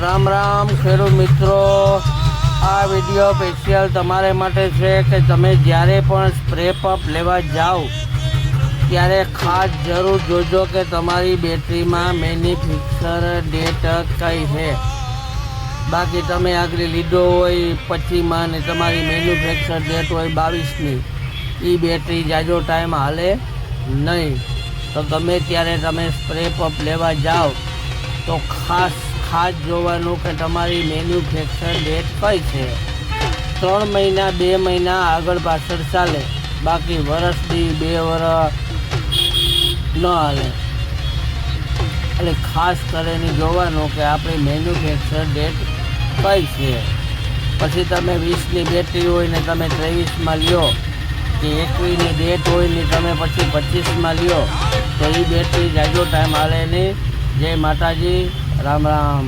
રામ રામ, ખેડૂત મિત્રો. આ વીડિયો સ્પેશિયલ તમારે માટે છે કે તમે જ્યારે પણ સ્પ્રે પંપ લેવા જાઓ, ત્યારે ખાસ જરૂર જોજો કે તમારી બેટરીમાં મેન્યુફેક્ચર ડેટ કઈ છે. બાકી તમે આગળ લીધો હોય પચીમાં ને તમારી મેન્યુફેક્ચર ડેટ હોય બાવીસની એ બેટરી જાજો ટાઈમ હાલે નહીં. તો ગમે ત્યારે તમે સ્પ્રે પંપ લેવા જાઓ, તો ખાસ ખાસ જોવાનું કે તમારી મેન્યુફેક્ચર ડેટ કઈ છે? ત્રણ મહિના, બે મહિના આગળ પાછળ ચાલે. બાકી વરસ દી, બે વરસ ન હાલે. એટલે ખાસ કરીને જોવાનું કે આપણી મેન્યુફેક્ચર ડેટ કઈ છે. પછી તમે વીસની બેટરી હોય ને તમે ત્રેવીસમાં લ્યો. કે એકવીસની ડેટ હોય ને તમે પછી પચીસમાં લ્યો. તો એ બેટરી જાજો ટાઈમ હાલે નહીં. જય માતાજી. રામ રામ